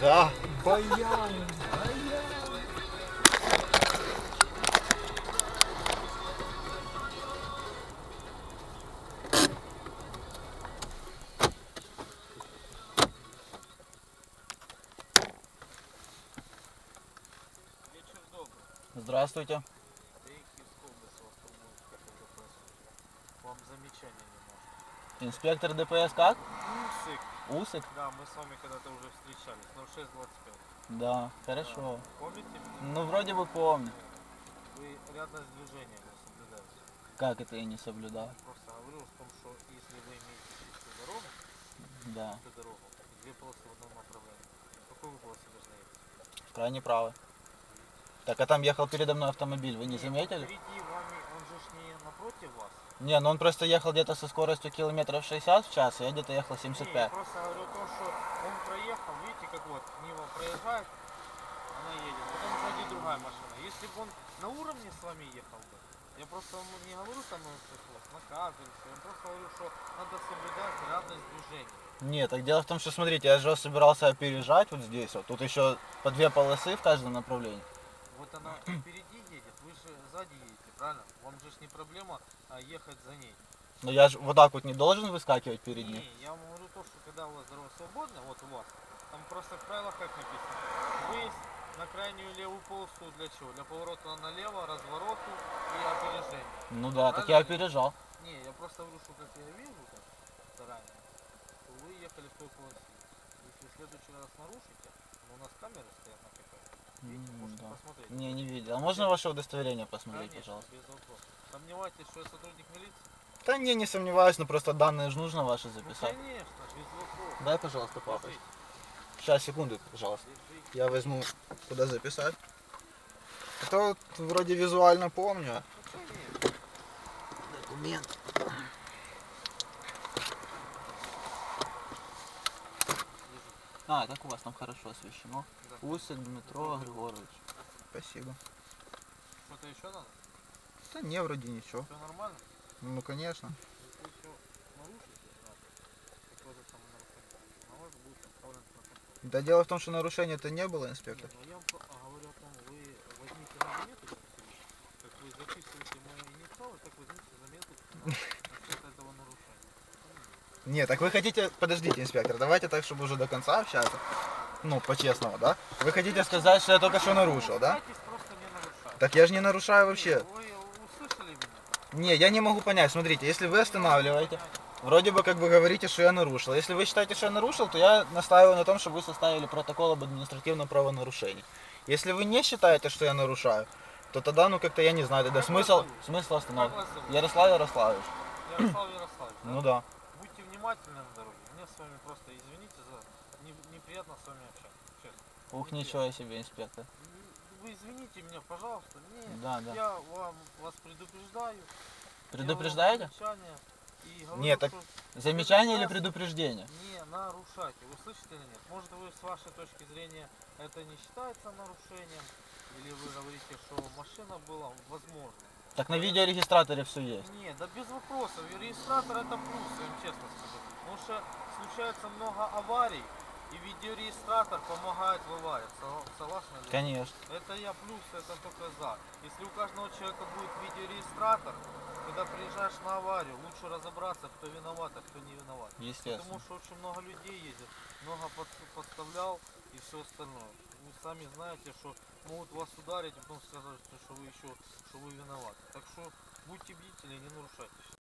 Да. Баян. Здравствуйте. Киевская область, автомобиль, как это происходит. Вам замечания немножко. Инспектор ДПС как? Усик. Усик? Да, мы с вами когда-то уже встречались. 0625. Да, хорошо. Помните меня? Ну, вроде бы помню. Вы рядность движения не соблюдаете. Как это я не соблюдал? Просто говорю о том, что если вы имеете всю дорогу, Да, всю дорогу, две полосы в одном направлении, какой вы полосе должны ехать? крайне правы. Так, а там ехал передо мной автомобиль, вы не заметили? Впереди напротив вас. Не, ну он просто ехал где-то со скоростью километров 60 в час, а я где-то ехал Не, я 75. просто говорю о том, что он проехал, видите, как вот Нива проезжает, она едет, потом сзади другая машина. Если бы он на уровне с вами ехал бы, я просто не говорю там на пришлось, на каждый, я просто говорю, что надо соблюдать рядность движения. Нет, так дело в том, что смотрите, я же собирался опережать вот здесь вот. Тут еще по две полосы в каждом направлении. Вот она впереди едет, вы же сзади едете, правильно? Вам же не проблема а, ехать за ней. Но я же вот так вот не должен выскакивать перед ним. Не, я вам говорю то, что когда у вас дорога свободная, вот у вас, там просто в правилах как написано, выезд на крайнюю левую полосу для чего? Для поворота налево, развороту и опережения. Ну да, так я Правильно? опережал. Не, я просто говорю, что как я вижу как заранее, то вы ехали в той полосе. Если в следующий раз нарушите, но у нас камеры стоят на КП, да. посмотреть. Не, не видел. А можно ваше удостоверение посмотреть, Конечно, пожалуйста? без вопросов. Сомневаетесь, что я сотрудник милиции? Да не, не сомневаюсь, но просто данные же нужно ваши Ну записать. конечно, без вопросов. Дай, пожалуйста, папа. Сейчас, секунду, пожалуйста. держите. Я возьму, куда записать. Это вот вроде визуально помню. Ну. Документ. А, как у вас там хорошо освещено. Да. Усик Дмитро Григорович. Спасибо. Что-то еще надо? Да не, вроде ничего. Все нормально? Ну, конечно. Если еще нарушите, да, дело в том, что нарушения это не было, инспектор. Не, ну я а, говорю о том, вы возьмите на заметку, как вы записываете мои инициалы, так возьмите заметку Не, так вы хотите... Подождите, инспектор, давайте так, чтобы уже до конца общаться. Ну, по-честному, да? Вы хотите сказать, что я только что нарушил, да? Так я же не нарушаю вообще. Не, я не могу понять. Смотрите, если вы останавливаете, вроде бы как бы говорите, что я нарушил. Если вы считаете, что я нарушил, то я настаиваю на том, чтобы вы составили протокол об административном правонарушении. Если вы не считаете, что я нарушаю, то тогда, ну как-то я не знаю, тогда смысл, смысл остановки. Ярослав Ярославович. Ярослав Ярославович, да? Ну да. Внимательны на дороге. Мне с вами просто, извините за не- неприятно с вами общаться. Честно. Ух, ничего себе, инспектор. Вы извините меня, пожалуйста. Не, Да, да. Я вам вас предупреждаю. Предупреждаете? Говорю, Нет, так что Замечание или предупреждение? Не нарушайте. Вы слышите или нет? Может вы с вашей точки зрения это не считается нарушением? Или вы говорите, что машина была возможно? Так на видеорегистраторе все есть. Не, да без вопросов. И Регистратор это плюс, я вам честно скажу. Потому что случается много аварий, и видеорегистратор помогает в авариях. Сог- Согласны ли? Конечно. Это я плюс, это только за. Если у каждого человека будет видеорегистратор, когда приезжаешь на аварию, лучше разобраться, кто виноват, а кто не виноват. Естественно. Потому что очень много людей ездит, много под- подставлял и все остальное. Вы сами знаете, что могут вас ударить, а потом сказать, что вы еще, что вы виноваты. Так что будьте бдительны и не нарушайте.